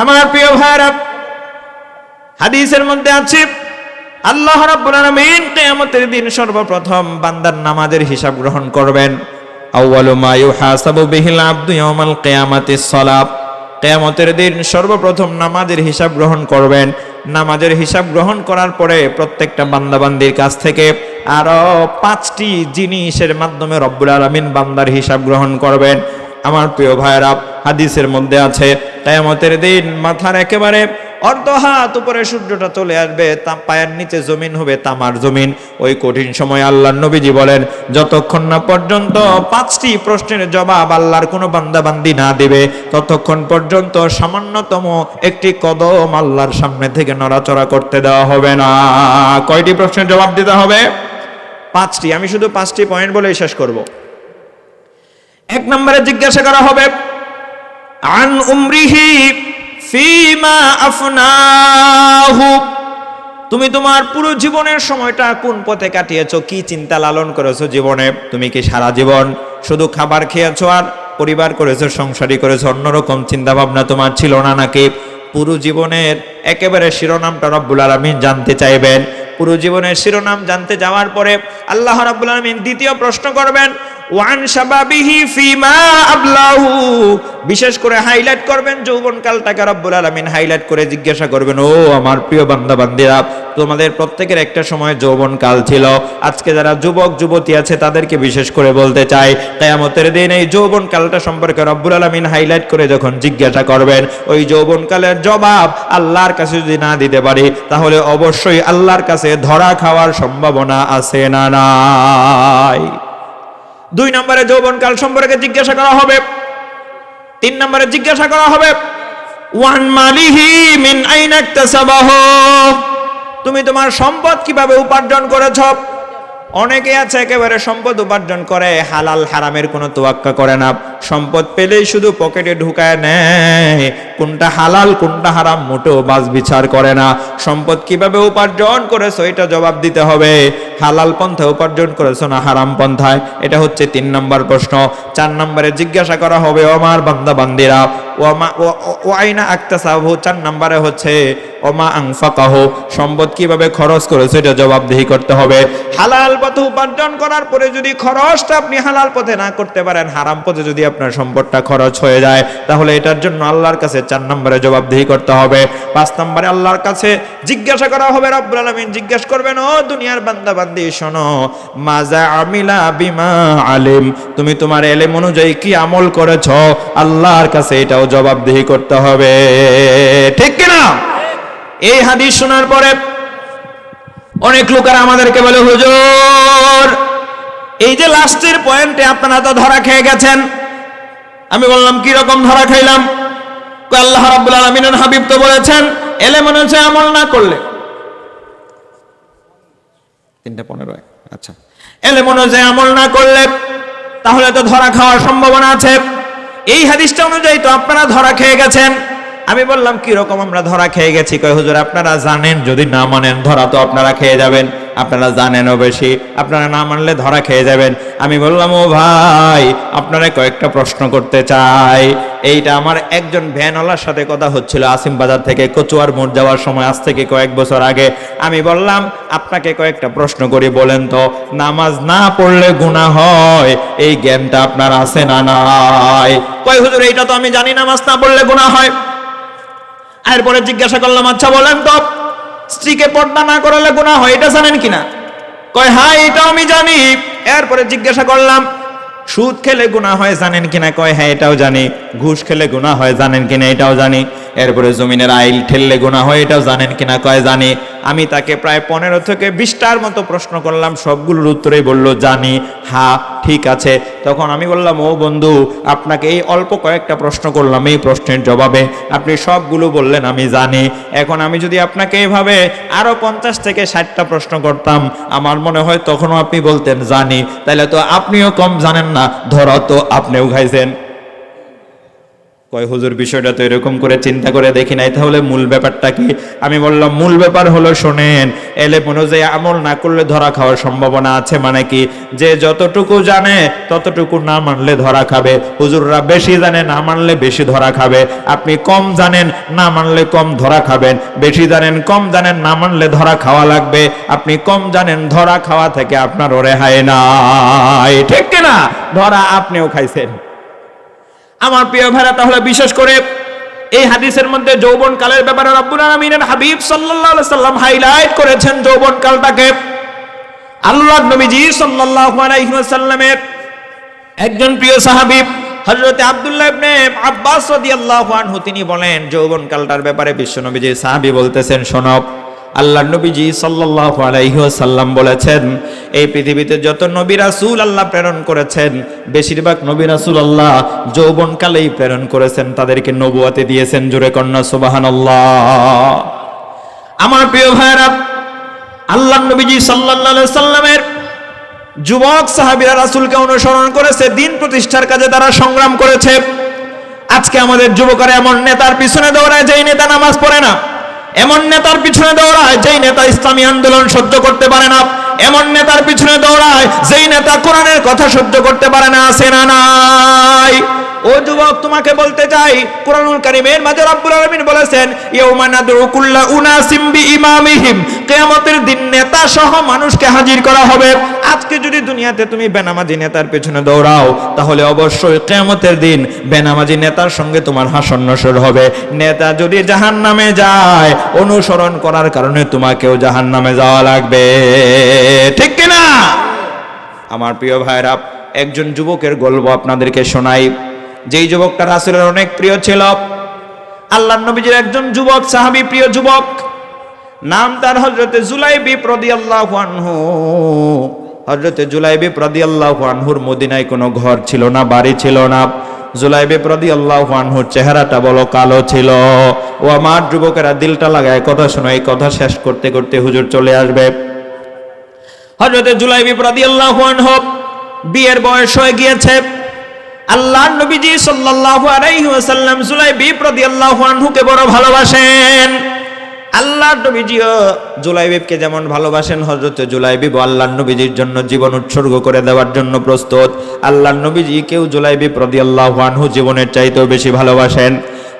আমার প্রিয় ভাইরা হাদিসের মধ্যে আছে, আল্লাহ রাব্বুল আলামিন কিয়ামতের দিন সর্বপ্রথম বান্দার নামাজের হিসাব গ্রহণ করবেন। আউয়ালু মা ইউহাসাবু বিহিল আবদু ইয়াউমাল কিয়ামাতিস সালাত কিয়ামতের দিন সর্বপ্রথম নামাজের হিসাব গ্রহণ করবেন। নামাজের হিসাব গ্রহণ করার পরে প্রত্যেকটা বান্দাবান্দির কাছ থেকে আরও পাঁচটি জিনিসের মাধ্যমে রব্বুল আলামিন বান্দার হিসাব গ্রহণ করবেন। আমার প্রিয় ভাইয়েরা, হাদিসের মধ্যে আছে, কিয়ামতের দিন মাথার একেবারে অর্ধ হাত উপরে সূর্যটা চলে আসবে, তা পায়ের নিচে জমিন হবে তামার জমিন। ওই কঠিন সময় আল্লাহ নবীজি বলেন, যতক্ষণ না পর্যন্ত পাঁচটি প্রশ্নের জবাব আল্লাহর কোনো বান্দাবান্দি না দেবে, ততক্ষণ পর্যন্ত সামান্যতম একটি কদম আল্লাহর সামনে থেকে নড়াচড়া করতে দেওয়া হবে না। কয়টি প্রশ্নের জবাব দিতে হবে? পাঁচটি, আমি শুধু পাঁচটি পয়েন্ট বলেই শেষ করব। এক নম্বরে জিজ্ঞাসা করা হবে, আন উমরিহি ফিমা আফনাহু? তুমি তোমার পুরো জীবনের সময়টা কোন পথে কাটিয়েছো? কি চিন্তা লালন করেছ জীবনে? তুমি কি সারা জীবন শুধু খাবার খেয়েছো আর পরিবার করেছ সংসারী করেছ? অন্যরকম চিন্তা ভাবনা তোমার ছিল না নাকি? পুরো জীবনের একেবারে শিরোনামটা রব্বুল আলমিন জানতে চাইবেন। পুরো জীবনের শিরোনাম জানতে যাওয়ার পরে আল্লাহ রাব্বুল আলামিন দ্বিতীয় প্রশ্ন করবেন ওয়ান শাবাবিহি ফিমা আবলাহু। বিশেষ করে হাইলাইট করবেন যৌবনকালটাকে রব্বুল আলামিন হাইলাইট করে জিজ্ঞাসা করবেন, ও আমার প্রিয় বান্দা বান্দিরা তোমাদের প্রত্যেকের একটা সময় যৌবনকাল ছিল। আজকে যারা যুবক, যুবতী আছে, তাদেরকে বিশেষ করে বলতে চাই, কিয়ামতের দিন এই যৌবনকালটা সম্পর্কে রব্বুল আলামিন হাইলাইট করে যখন জিজ্ঞাসা করবেন, ওই যৌবনকালের জবাব আল্লাহর কাছে যদি না দিতে পারি, তাহলে অবশ্যই আল্লাহর কাছে ধরা খাওয়ার সম্ভাবনা আছে না নাই? দুই নম্বরে যৌবনকাল সম্পর্কে জিজ্ঞাসা করা হবে। তিন নম্বরে জিজ্ঞাসা করা হবে, ওয়ান মালিহি মিন আইনা ইকতাসাবাহ? তুমি তোমার সম্পদ কীভাবে উপার্জন করেছ? অনেকে আছে একেবারে সম্পদ উপার্জন করে, হালাল হারামের কোনো তোয়াক্কা করে না। সম্পদ পেলেই শুধু পকেটে ঢুকায় নেয়, কোনটা হালাল, কোনটা হারাম মোটেও বাস বিচার করে না। সম্পদ কীভাবে উপার্জন করেছ, এটা জবাব দিতে হবে। হালাল পন্থায় উপার্জন করেছ না হারাম পন্থায়? এটা হচ্ছে তিন নম্বর প্রশ্ন। চার নম্বরে জিজ্ঞাসা করা হবে আমার বান্দা বান্দিরা ও আইনা আক্তাসাহু চার নম্বরে হচ্ছে, ওমা আংফাকাহ? সম্পদ কীভাবে খরচ করেছে? এটা জবাবদিহি করতে হবে। হালাল পথে উপার্জন করার পরে যদি খরচটা আপনি হালাল পথে না করতে পারেন, হারাম পথে যদি আপনার সম্পদটা খরচ হয়ে যায়, তাহলে এটার জন্য আল্লাহর কাছে চার নম্বরে জবাবদিহি করতে হবে। পাঁচ নম্বরে আল্লাহর কাছে জিজ্ঞাসা করা হবে, রব্বুল আলামিন জিজ্ঞেস করবেন, ও দুনিয়ার বান্দা বান্দি শোনো, মাজা আমিলা বিমা আলিম তুমি তোমার এলেম অনুযায়ী কি আমল করেছ? আল্লাহর কাছে এটাও জবাবদিহি করতে হবে। ঠিক কিনা এই হাদিস শোনার পরে অনেক লোকেরা আমাদেরকে বলে, হুজুর, এই যে লাস্টের পয়েন্টে আপনারা তো ধরা খেয়ে গেছেন। আমি বললাম, কি রকম ধরা খাইলাম? আল্লাহ রাব্বুল আলামিনের হাবিব তো বলেছেন এলে মনে হচ্ছে আমল না করলে তিনটা পনেরো এক, আচ্ছা। এলে মনে যে আমল না করলে তাহলে তো ধরা খাওয়ার সম্ভাবনা আছে। এই হাদিসটা অনুযায়ী তো আপনারা ধরা খেয়ে গেছেন। আমি বললাম কি রকম আমরা ধরা খেয়ে গেছি? কয় হুজুর আপনারা জানেন যদি না মানেন ধরা তো আপনারা খেয়ে যাবেন। আপনারা জানেনও বেশি, আপনারা না মানলে ধরা খেয়ে যাবেন। আমি বললাম, ও ভাই, আপনারা কয়েকটা প্রশ্ন করতে চাই। এইটা আমার একজন ভ্যানওয়ালার সাথে কথা হচ্ছিল আসিম বাজার থেকে, কচুয়ার মোড় যাওয়ার সময়, আজ থেকে কয়েক বছর আগে। আমি বললাম, আপনাকে কয়েকটা প্রশ্ন করি বলেন তো, নামাজ না পড়লে গুনাহ হয়? এই জ্ঞানটা আপনার আছে না নাই? কয়, হুজুর, এইটা তো আমি জানি নামাজ না পড়লে গুনাহ হয়। এরপরে জিজ্ঞাসা করলাম আচ্ছা বলেন তো। স্ত্রীকে পর্দা না করালে গুণা হয়, এটা জানেন কিনা? কয় হ্যাঁ এটাও আমি জানি। এরপরে জিজ্ঞাসা করলাম, সুদ খেলে গুণা হয়, জানেন কিনা? কয় হ্যাঁ এটাও জানি। ঘুষ খেলে গুণা হয়, জানেন কিনা? এটাও জানি। এরপরে জমিনের আইল ঠেললে গুণা হয়, এটাও জানেন কিনা? কয়, জানি। আমি তাকে প্রায় পনেরো থেকে বিশটার মতো প্রশ্ন করলাম, সবগুলোর উত্তরেই বলল, জানি। হা, ঠিক আছে। তখন আমি বললাম, ও বন্ধু, আপনাকে এই অল্প কয়েকটা প্রশ্ন করলাম, এই প্রশ্নের জবাবে। আপনি সবগুলো বললেন, আমি জানি। এখন আমি যদি আপনাকে এভাবে আরও পঞ্চাশ থেকে ষাটটা প্রশ্ন করতাম, আমার মনে হয় তখনও আপনি বলতেন, জানি। তাহলে তো আপনিও কম জানেন না, ধরা তো আপনিও খাইছেন। কয়, হুজুর, বিষয়টা তো এরকম করে চিন্তা করে দেখি নাই, তাহলে মূল ব্যাপারটা কি? আমি বললাম, মূল ব্যাপার হলো, শোনেন এলে অনুযায়ী আমল না করলে ধরা খাওয়ার সম্ভাবনা আছে মানে কি? যে যতটুকু জানে, ততটুকু না মানলে ধরা খাবে। হুজুররা বেশি জানে, না মানলে বেশি ধরা খাবে। আপনি কম জানেন, না মানলে কম ধরা খাবেন। বেশি জানেন, কম জানেন, না মানলে ধরা খাওয়া লাগবে। আপনি কম জানেন, ধরা খাওয়া থেকে আপনার রেহাই নাই। ঠিক কিনা? ধরা আপনিও খাইছেন। আমার প্রিয় ভাইরা, তাহলে বিশেষ করে এই হাদিসের মধ্যে যৌবন কালের ব্যাপারে রব্বুল আলামিনের হাবিব আলাইহি সাল্লাম হাইলাইট করেছেন যৌবন কালটাকে আল্লাহ নবীজি ওয়াসাল্লামের একজন প্রিয় সাহাবী হযরতে আব্দুল্লাহ ইবনে আব্বাস রাদিয়াল্লাহু আনহু, তিনি বলেন যৌবন কালটার ব্যাপারে বিশ্বনবীজি সাহাবী বলতেছেন শোনক আল্লাহ নবীজি সাল্লাল্লাহু আলাইহি ওয়াসাল্লাম বলেছেন, এই পৃথিবীতে যত নবী রাসূল আল্লাহ প্রেরণ করেছেন, বেশিরভাগ নবী রাসূল আল্লাহ যৌবনকালেই প্রেরণ করেছেন, তাদেরকে নবুয়াতে দিয়েছেন জোরে কন্যা, সুবহানাল্লাহ। আমার প্রিয় ভাইরা আল্লাহ নবীজি আলাইহি সাল্লামের যুবক সাহাবীরা রাসূলকে অনুসরণ করেছে, দিন প্রতিষ্ঠার কাজে তারা সংগ্রাম করেছে। আজকে আমাদের যুবকরা এমন নেতার পিছনে দৌড়ায়, যেই নেতা নামাজ পড়ে না। এমন নেতার পিছনে দৌড়ায় যেই নেতা ইসলামী আন্দোলন সহ্য করতে পারে না। এমন নেতার পিছনে দৌড়ায় যেই নেতা কোরআনের কথা সহ্য করতে পারে না, আছে না নাই? ও যুবক, তোমাকে বলতে চাই, কোরআনুল কারীমের মাঝে রব্বুল আলামিন বলেছেন, ইয়াউমা নাদউ কুল্লা উনাসিম বিইমামিহিম। কিয়ামতের দিন নেতা সহ মানুষকে হাজির করা হবে। যদি দুনিয়াতে তুমি বেনামাজি নেতার পেছনে দৌড়াও, তাহলে অবশ্যই কিয়ামতের দিন বেনামাজি নেতার সঙ্গে তোমার হাসন নসর হবে। নেতা যদি জাহান্নামে যায়, অনুসরণ করার কারণে তোমাকেও জাহান্নামে যাওয়া লাগবে। ঠিক কিনা আমার প্রিয় ভাইরা একজন যুবকের গল্প আপনাদেরকে শোনাই। যেই যুবকটা রাসূলের অনেক প্রিয় ছিল আল্লাহ নবীজির একজন যুবক, সাহাবী প্রিয় যুবক, নাম তার হজরতে জুলাইবি রাদিয়াল্লাহু আনহু। হজরতে জুলাইবি আল্লাহ আনহুর মদিনায় কোনো ঘর ছিল না, বাড়ি ছিল না। জুলাইবি আল্লাহ আনহুর চেহারাটা বলো কালো ছিল। ও আমার যুবকেরা দিলটা লাগায়, কথা শোনো, এই কথা শেষ করতে করতে হুজুর চলে আসবে। হজরতে জুলাইবি রাদিয়াল্লাহু আনহু বিয়ের বয়স হয়ে গিয়েছে। আল্লাহ নবীজি সাল্লাল্লাহু আলাইহি ওয়াসাল্লাম জুলাইবি রাদিয়াল্লাহু আনহুকে বড় ভালোবাসেন। আল্লাহ নবীজিও জুলাইবিবকে যেমন ভালোবাসেন, হযরত জুলাইবিব আল্লাহ নবীজির জন্য জীবন উৎসর্গ করে দেওয়ার জন্য প্রস্তুত। আল্লাহ নবীজি কেউ জুলাইবিব রাদিয়াল্লাহু আনহু জীবনের চাইতেও বেশি ভালোবাসেন।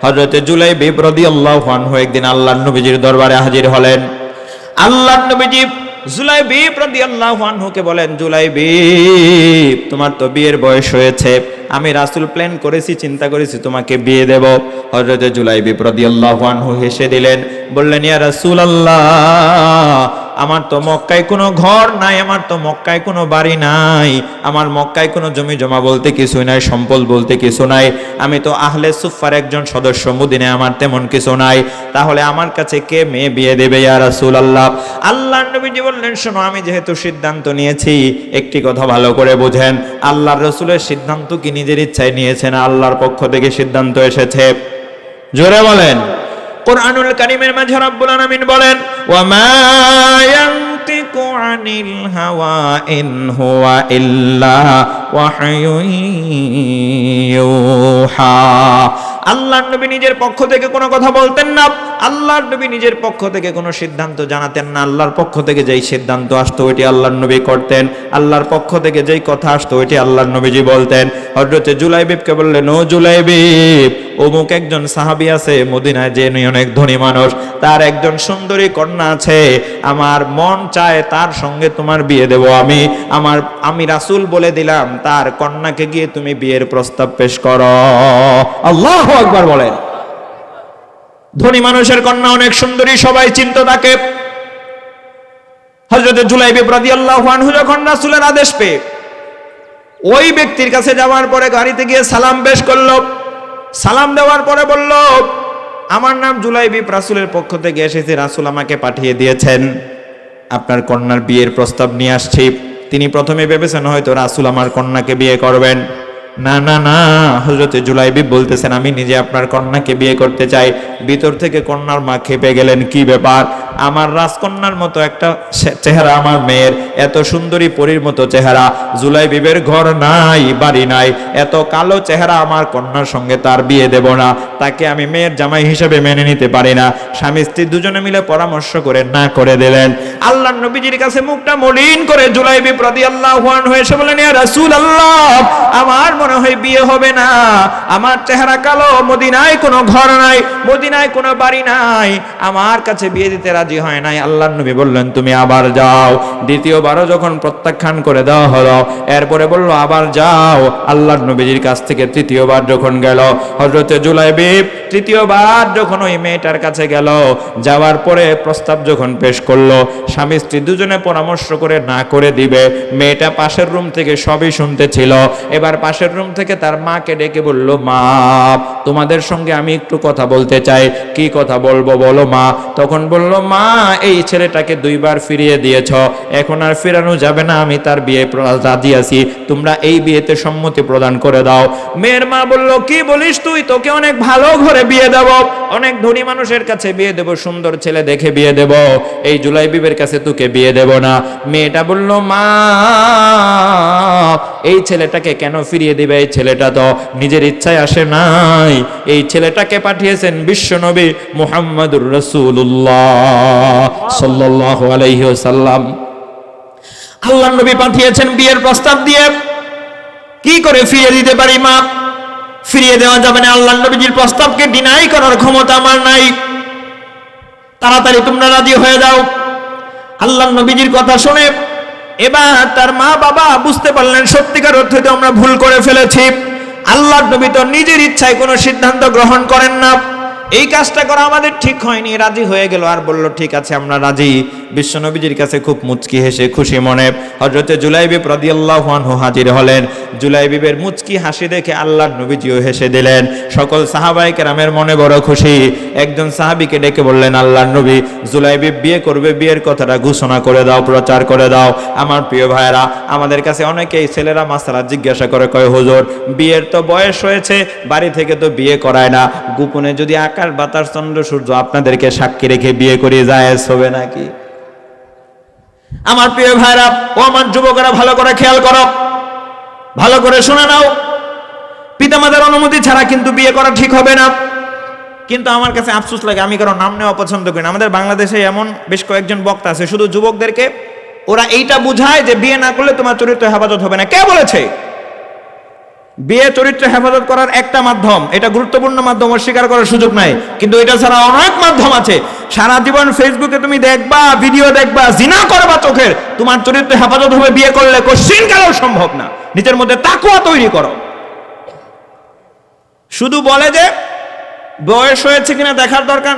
হযরত জুলাইবিব রাদিয়াল্লাহু আনহু একদিন আল্লাহ নবীজির দরবারে হাজির হলেন। আল্লাহ নবীজি জুলাইবিব রাদিয়াল্লাহু আনহুকে বলেন জুলাইবিব তোমার তো বিয়ের বয়স হয়েছে। আমি রাসূল প্ল্যান করেছি, চিন্তা করেছি তোমাকে বিয়ে দেব। হযরত জুলাইবিব রাদিয়াল্লাহু আনহু হেসে দিলেন, বললেন, ইয়া রাসূলুল্লাহ আমার তো মক্কায় কোনো ঘর নাই, আমার তো মক্কায় কোনো বাড়ি নাই, আমার মক্কায় কোনো জমি জমা বলতে কিছুই নাই, সম্পদ বলতে কিছু নাই, আমি তো আহলে সুফার একজন সদস্য মুদিনে আমার তেমন কিছু নাই, তাহলে আমার কাছে কে মেয়ে বিয়ে দেবে ইয়া রাসূলুল্লাহ? আল্লাহ নবীজি বললেন, শোনো, আমি যেহেতু সিদ্ধান্ত নিয়েছি, একটি কথা ভালো করে বুঝেন, আল্লাহর রসুলের সিদ্ধান্ত কি নিজের ইচ্ছায় নিয়েছেন, আল্লাহর পক্ষ থেকে সিদ্ধান্ত এসেছে? জোরে বলেন। কোরআনুল কারীমের মাঝে রব্বুল আলামিন বলেন ওয়া মা আনিল হাওয়া ইন হুয়া ইল্লা ইউহা। নবী নিজের পক্ষ থেকে কোনো কথা বলতেন না, আল্লাহর নবী নিজের পক্ষ থেকে কোনো সিদ্ধান্ত জানাতেন না, আল্লাহর পক্ষ থেকে যেই সিদ্ধান্ত আসতো ওইটি আল্লাহর নবী করতেন, আল্লাহর পক্ষ থেকে যেই কথা আসতো ওইটি আল্লাহর নবীজি বলতেন। হজরতে জুলাইবিবকে বললেন, ও জুলাইবিব, অমুক একজন সাহাবী আছে মদিনায় যে উনি অনেক ধনী মানুষ। তার একজন সুন্দরী কন্যা আছে। আমার মন চায় তার সঙ্গে তোমার বিয়ে দেব। আমি, আমার, আমি রাসূল বলে দিলাম, তার কন্যাকে গিয়ে তুমি বিয়ের প্রস্তাব পেশ করো। আল্লাহ আকবার বলেন। ধনী মানুষের কন্যা অনেক সুন্দরী, সবাই চিন্ত তাকে হজরত জুলাইবি রাদিয়াল্লাহু আনহু যখন রাসূলের আদেশ পেয়ে ওই ব্যক্তির কাছে যাওয়ার পরে গাড়িতে গিয়ে সালাম বেশ করল। সালাম দেওয়ার পরে বলল, আমার নাম জুলাইবি, রাসুলের পক্ষ থেকে এসেছে, রাসুল আমাকে পাঠিয়ে দিয়েছেন। আপনার কন্যার বিয়ের প্রস্তাব নিয়ে আসছি। তিনি প্রথমে ভেবেছেন হয়তো রাসুল আমার কন্যাকে বিয়ে করবেন। না না না হজরতে জুলাইবি বলতেছেন, আমি নিজে আপনার কন্যাকে বিয়ে করতে চাই। ভিতর থেকে কন্যার মা খেপে গেলেন, কি ব্যাপার? আমার রাজকন্যার মতো একটা চেহারা আমার মেয়ের, এত সুন্দরী পরীর মতো চেহারা। জুলাই বিবের ঘর নাই, বাড়ি নাই। এত কালো চেহারা আমার কন্যার সঙ্গে তার বিয়ে দেব না। তাকে আমি মেয়ের জামাই হিসেবে মেনে নিতে পারি না। স্বামী স্ত্রী দুজনে মিলে পরামর্শ করে না করে দিলেন। আল্লাহ নবীজির কাছে মুখটা মলিন করে জুলাই বিপ্রদি আল্লাহ হয়ে এসে বলেন রাসূল আল্লাহ আমার মনে হয় বিয়ে হবে না। আমার চেহারা কালো, মদিনায় কোনো ঘর নাই, মদিনায় কোনো বাড়ি নাই। আমার কাছে বিয়ে দিতে রাজি হয় নাই। আল্লাহ নবী বললেন, তুমি আবার যাও। দ্বিতীয়বারও যখন প্রত্যাখ্যান করে দেওয়া হলো, এরপরে বলল, আবার যাও। আল্লাহ নবীজির কাছ থেকে তৃতীয়বার যখন গেল হজরতে জুলাইবিব তৃতীয়বার যখন ওই মেয়েটার কাছে গেল, যাওয়ার পরে প্রস্তাব যখন পেশ করল স্বামী স্ত্রী দুজনে পরামর্শ করে না করে দিবে। মেয়েটা পাশের রুম থেকে সবই শুনতেছিল। এবার পাশের রুম থেকে তার মাকে ডেকে বলল, মা, তোমাদের সঙ্গে আমি একটু কথা বলতে চাই। কি কথা বলব বলো মা? তখন বলল, মা, এই ছেলেটাকে দুইবার ফিরিয়ে দিয়েছ। এখন আর ফেরানো যাবে না, আমি তার বিয়ে রাজি আছি। তোমরা এই বিয়েতে সম্মতি প্রদান করে দাও। মেয়ের মা বলল, কি বলিস তুই? তোকে অনেক ভালো ঘরে বিয়ে দেব। অনেক ধনী মানুষের কাছে বিয়ে দেব, সুন্দর ছেলে দেখে বিয়ে দেব। এই জুলাই বিবের কাছে তোকে বিয়ে দেব না। মেয়েটা বলল, মা, এই ছেলেটাকে কেন ফিরিয়ে দিবে? এই ছেলেটা তো নিজের ইচ্ছায় আসে নাই। এই ছেলেটাকে পাঠিয়েছেন বিশ্বনবী মুহাম্মদুর রসুল্লাহ সাল্লাল্লাহু আলাইহি ওয়াসাল্লাম। আল্লাহ নবী পাঠিয়েছেন বিয়ের প্রস্তাব দিয়ে। কি করে ফিরিয়ে দিতে পারি, মা? ফিরিয়ে দেওয়া যাবে না। আল্লাহ নবীজির প্রস্তাবকে ডিনাই করার ক্ষমতা আমার নাই। তাড়াতাড়ি তোমরা রাজি হয়ে যাও। আল্লাহ নবীজির কথা শুনে এবার তার মা বাবা বুঝতে পারলেন, সত্যিকার অর্থে তো আমরা ভুল করে ফেলেছি। আল্লাহ নবী তো নিজের ইচ্ছায় কোনো সিদ্ধান্ত গ্রহণ করেন না। এই কাজটা করা আমাদের ঠিক হয়নি, রাজি হয়ে গেল। আর বলল, ঠিক আছে, আমরা রাজি। বিশ্বনবীজির কাছে খুব মুচকি হেসে খুশি মনে হজরতে জুলাইবিব রাদিয়াল্লাহু হাজির হলেন। জুলাইবিবের মুচকি হাসি দেখে আল্লাহর নবীজিও হেসে দিলেন। সকল সাহাবাই কেরামের মনে বড় খুশি। একজন সাহাবীকে ডেকে বললেন, আল্লাহর নবী জুলাইবিব বিয়ে করবে, বিয়ের কথাটা ঘোষণা করে দাও, প্রচার করে দাও। আমার প্রিয় ভাইয়েরা, আমাদের কাছে অনেকেই ছেলেরা মাসালা জিজ্ঞাসা করে, কয়, হুজুর, বিয়ের তো বয়স হয়েছে, বাড়ি থেকে তো বিয়ে করায় না। গোপনে যদি আকাশ বাতাস, চন্দ্র, সূর্য, আপনাদেরকে সাক্ষী রেখে বিয়ে করিয়ে যায় হবে নাকি? আমার প্রিয় ভাইরা ও আমার যুবকেরা, ভালো করে খেয়াল করো। ভালো করে শুনে নাও। পিতামাতার অনুমতি ছাড়া কিন্তু বিয়ে করা ঠিক হবে না। কিন্তু আমার কাছে আফসোস লাগে, আমি কারও নাম নেওয়া পছন্দ করি না। আমাদের বাংলাদেশে এমন বেশ কয়েকজন বক্তা আছে, শুধু যুবকদেরকে। ওরা এইটা বুঝায় যে বিয়ে না করলে তোমার চরিত্র হেফাজত হবে না। কে বলেছে? বিয়ে চরিত্র হেফাজত করার একটা মাধ্যম, এটা গুরুত্বপূর্ণ মাধ্যম অস্বীকার করার সুযোগ নাই। কিন্তু এটা ছাড়া অনেক মাধ্যম আছে। সারা জীবন ফেসবুকে তুমি দেখবা, ভিডিও দেখবা, জিনা করবা চোখের। তোমার চরিত্র হেফাজত হবে বিয়ে করলে কোশ্চিন কালেও সম্ভব না। নিজের মধ্যে তাকুয়া তৈরি করো। শুধু বলে যে, বয়স হয়েছে কিনা দেখার দরকার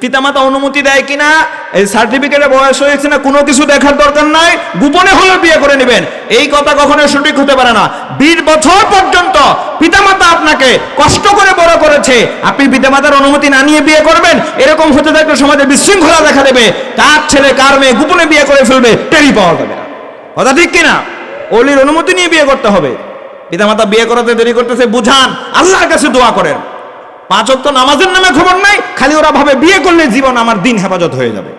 পিতামাতা অনুমতি দেয় কিনা, এই সার্টিফিকেটে বয়স হয়েছে না কোনো কিছু দেখার দরকার নাই। গোপনে হলে বিয়ে করে নেবেন। এই কথা কখনো সঠিক হতে পারে না। বিশ বছর পর্যন্ত পিতামাতা আপনাকে কষ্ট করে বড় করেছে। আপনি পিতামাতার অনুমতি না নিয়ে বিয়ে করবেন, এরকম হতে থাকলে সমাজে বিশৃঙ্খলা দেখা দেবে। কার ছেলে, কার মেয়ে গোপনে বিয়ে করে ফেলবে টেরি পাওয়া যাবে না। কথা ঠিক কিনা অলির অনুমতি নিয়ে বিয়ে করতে হবে। পিতামাতা বিয়ে করাতে দেরি করতেছে, বুঝান। আল্লাহর কাছে দোয়া করেন। পাঁচ অক্ত নামাজের নামে খবর নাই, খালি ওরা ভাবে বিয়ে করলে জীবন আমার দিন হেফাজত হয়ে যাবে।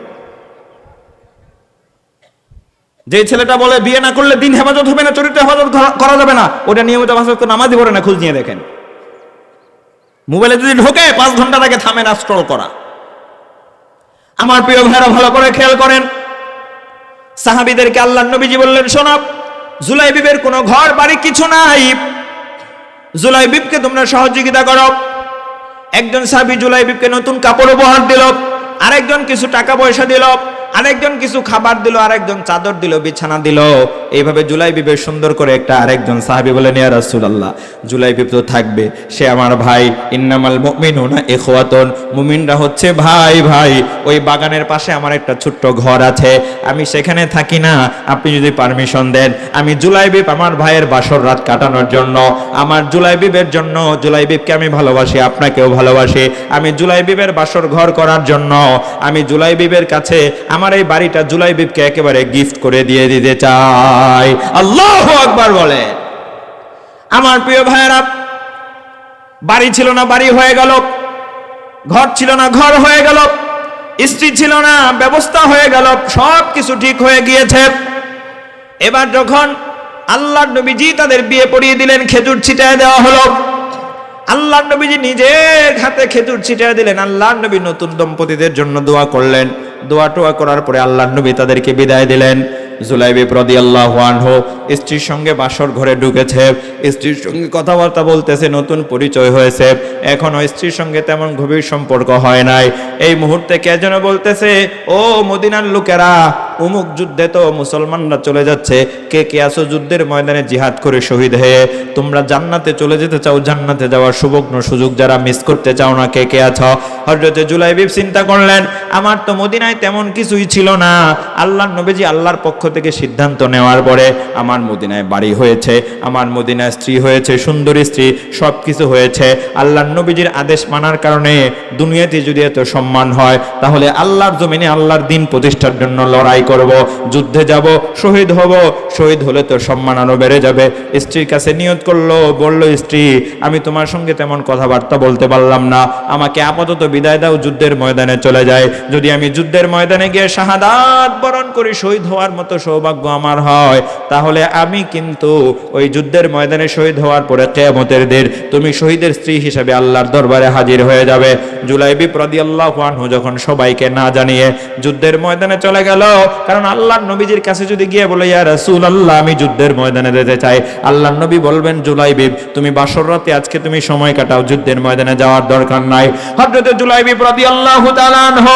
যে ছেলেটা বলে বিয়ে না করলে দিন হেফাজত হবে না, চরিত্র হেফাজত করা- যাবে না, ওটা নিয়মিত পাঁচ করে নামাজই পড়ে না, খোঁজ নিয়ে দেখেন। মোবাইলে যদি ঢোকে, পাঁচ ঘণ্টা আগে থামে না স্ক্রল করা। আমার প্রিয় ভাইরা, ভালো করে খেয়াল করেন। সাহাবিদেরকে আল্লাহ নবীজি বললেন শোনাব জুলাইবিবের কোনো ঘর, বাড়ি কিছু নাই। জুলাইবিবকে তোমরা সহযোগিতা করো। একজন সাহাবি জুলাইবিবকে নতুন কাপড় উপহার দিল, আরেকজন কিছু টাকা পয়সা দিল। আরেকজন কিছু খাবার দিল, আরেকজন চাদর দিল, বিছানা দিল। এইভাবে জুলাইবিবের সুন্দর করে একটা আরেকজন সাহাবি বলেন ইয়া রাসূলুল্লাহ জুলাইবিব তো থাকবে। সে আমার ভাই, ইন্নামাল মুমিনুনা মুমিনরা হচ্ছে ভাই ভাই। ওই বাগানের পাশে আমার একটা ছোট্ট ঘর আছে। আমি সেখানে থাকি না। আপনি যদি পারমিশন দেন, আমি জুলাইবিব আমার ভাইয়ের বাসর রাত কাটানোর জন্য। আমার জুলাইবিবের জন্য জুলাইবিবকে আমি ভালোবাসি, আপনাকেও ভালোবাসি। আমি জুলাই জুলাইবিবের বাসর ঘর করার জন্য। আমি জুলাইবিবের কাছে আমার এই বাড়িটা জুলাইবিবকে একেবারে গিফট করে দিয়ে দিতে চাই। আল্লাহ আকবার বলে। আমার প্রিয় ভাইয়েরা, বাড়ি ছিল না, বাড়ি হয়ে গেল। ঘর ছিল না, ঘর হয়ে গেল। স্ত্রী ছিল না, ব্যবস্থা হয়ে গেল। সব কিছু ঠিক হয়ে গিয়েছে। এবার যখন আল্লাহ নবীজি তাদের বিয়ে পড়িয়ে দিলেন, খেজুর ছিটায় দেওয়া হলো। আল্লাহ নবীজি নিজের হাতে খেজুর ছিটিয়ে দিলেন। আল্লাহ নবী নতুন দম্পতিদের জন্য দোয়া করলেন। দোয়া টোয়া করার পরে আল্লাহ নবী তাদেরকে বিদায় দিলেন। জুলাইবি প্রদি আল্লাহ স্ত্রীর সঙ্গে বাসর ঘরে ঢুকেছে। স্ত্রীর সঙ্গে কথাবার্তা বলতেছে, নতুন পরিচয় হয়েছে। এখনও স্ত্রীর সঙ্গে তেমন গভীর সম্পর্ক হয় নাই। এই মুহূর্তে কে যেন বলতেছে, ও মদিনার লোকেরা উমুক যুদ্ধে তো মুসলমানরা চলে যাচ্ছে। কে কে আসো যুদ্ধের ময়দানে জিহাদ করে শহীদ হয়ে? তোমরা জান্নাতে চলে যেতে চাও, জান্নাতে যাওয়ার সুবগ্ন সুযোগ যারা মিস করতে চাও না, কে কে আছো? হজরতে জুলাইবিব চিন্তা করলেন, আমার তো মদিনায় তেমন কিছুই ছিল না। আল্লাহর নবীজি আল্লাহর পক্ষ থেকে সিদ্ধান্ত নেওয়ার পরে আমার মদিনায় বাড়ি হয়েছে, আমার মদিনায় স্ত্রী হয়েছে, সুন্দরী স্ত্রী সব কিছু হয়েছে। আল্লাহর নবীজির আদেশ মানার কারণে দুনিয়াতে যদি এত সম্মান হয়, তাহলে আল্লাহর জমিনে আল্লাহর দিন প্রতিষ্ঠার জন্য লড়াই করব, যুদ্ধে যাব, শহীদ হব। শহীদ হলে তো সম্মান আরও বেড়ে যাবে। স্ত্রীর কাছে নিয়ত করল, বলল, স্ত্রী, আমি তোমার সঙ্গে তেমন কথাবার্তা বলতে পারলাম না। আমাকে আপাতত বিদায় দাও, যুদ্ধের ময়দানে চলে যায়। যদি আমি যুদ্ধের ময়দানে গিয়ে শাহাদাত বরণ করি, শহীদ হওয়ার মতো সৌভাগ্য আমার হয়, তাহলে আমি কিন্তু ওই যুদ্ধের ময়দানে শহীদ হওয়ার পরে কেয়ামতের দের তুমি শহীদের স্ত্রী হিসেবে আল্লাহর দরবারে হাজির হয়ে যাবে। জুলাইবি প্রদি আল্লাহ যখন সবাইকে না জানিয়ে যুদ্ধের ময়দানে চলে গেল কারণ আল্লাহর নবীজির কাছে যদি গিয়ে বলে, ইয়া রাসূল আল্লাহ আমি যুদ্ধের ময়দানে যেতে চাই। আল্লাহর নবী বলবেন, জুলাইবি, তুমি বাসর রাতে আজকে তুমি সময় কাটাও, যুদ্ধের ময়দানে যাওয়ার দরকার নাই। হযরত জুলাইবি রাদিয়াল্লাহু তাআলা আনহু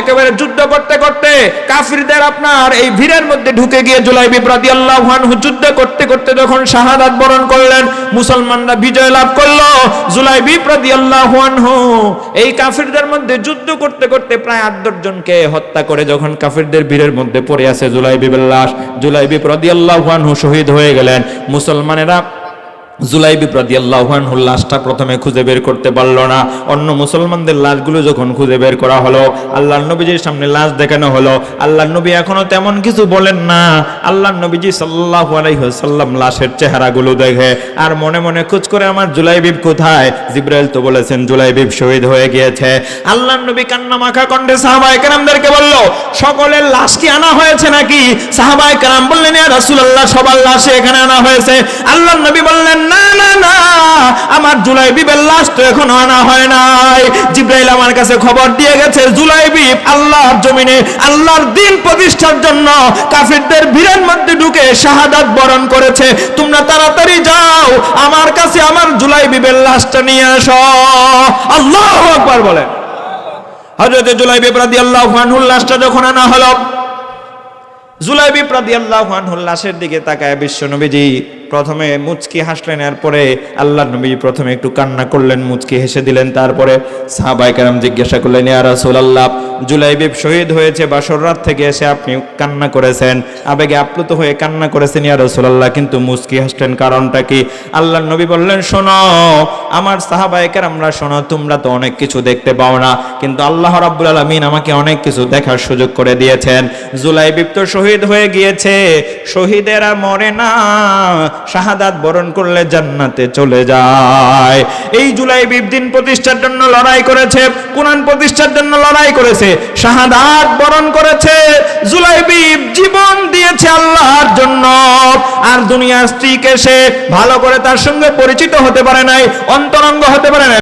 একেবারে যুদ্ধ করতে করতে কাফিরদের আপনার এই ভিড়ের মধ্যে ঢুকে গিয়ে জুলাইবি রাদিয়াল্লাহু আনহু যুদ্ধ করতে করতে যখন শাহাদাত বরণ করলেন, মুসলমানরা বিজয় লাভ করল। জুলাইবি রাদিয়াল্লাহু আনহু এই কাফিরদের মধ্যে যুদ্ধ করতে করতে প্রায় আট জনকে হত্যা করে যখন কাফিরদের ভিড়ের মধ্যে পড়ে আছে জুলাইবিবের লাশ। জুলাইবিব রদিয়াল্লাহানহু শহীদ হয়ে গেলেন। মুসলমানেরা জুলাইবি রাদিয়াল্লাহুর লাশটা প্রথমে খুঁজে বের করতে পারল না। অন্য মুসলমানদের লাশগুলো যখন খুঁজে বের করা হলো আল্লাহ নবীজির সামনে লাশ দেখানো হলো। আল্লাহ নবী এখনও তেমন কিছু বলেন না। আল্লাহ নবীজি সাল্লাল্লাহু আলাইহি লাশের চেহারাগুলো দেখে, আর মনে মনে খোঁজ করে আমার জুলাইবিব কোথায়? জিব্রাইল তো বলেছেন জুলাইবিব শহীদ হয়ে গিয়েছে। আল্লাহ নবী কান্না কণ্ঠে সাহাবায়ে কেরামদেরকে বলল, সকলের লাশ কি আনা হয়েছে নাকি? সাহাবায়ে কেরাম বললেন, ইয়া রাসূলুল্লাহ, সবার লাশ এখানে আনা হয়েছে। আল্লাহ নবী বললেন না না না লাশ তো এখনও আনা হয় নাই। জিব্রাইল আমার কাছে খবর দিয়ে গেছে আল্লাহর জমিনে, আল্লাহর দিন প্রতিষ্ঠার জন্য কাফিরদের ভিড়ের মধ্যে ঢুকে শাহাদাত বরণ করেছে। তোমরা তাড়াতাড়ি যাও, আমার কাছে আমার লাশটা নিয়ে আল্লাহ বলে। লাশটা যখন আনা লাশের দিকে তাকায় বিশ্ব নবীজি। প্রথমে মুচকি হাসলেন, এরপরে আল্লাহ নবী প্রথমে একটু কান্না করলেন, মুচকি হেসে দিলেন, তারপরে সাহাবায়ে কেরাম জিজ্ঞাসা করলেন, ইয়া রাসূলুল্লাহ, জুলাইবিব শহীদ হয়েছে, বাসর রাত থেকে এসে আপনি কান্না করেছেন, আবেগে আপ্লুত হয়ে কান্না করেছেন, ইয়া রাসূলুল্লাহ, কিন্তু মুচকি হাসলেন কারণটা কি? আল্লাহ নবী বললেন, শোনো, আমার সাহাবায়ে কেরামরা, শোনো, তোমরা তো অনেক কিছু দেখতে পাও না, কিন্তু আল্লাহ রাব্বুল আলামিন আমাকে অনেক কিছু দেখার সুযোগ করে দিয়েছেন। জুলাইবিব তো শহীদ হয়ে গিয়েছে, শহীদেরা মরে না শাহাদাত বরণ করলে জান্নাতে চলে যায়। এই জুলাই বিবদিন প্রতিষ্ঠার জন্য লড়াই করেছে, কোরআন প্রতিষ্ঠার জন্য লড়াই করেছে, শাহাদাত বরণ করেছে, জুলাই বিব জীবন দিয়েছে আল্লাহর জন্য। আর দুনিয়ার স্ত্রীকে সে ভালো করে তার সঙ্গে পরিচিত হতে পারে নাই, অন্তরঙ্গ হতে পারে নাই।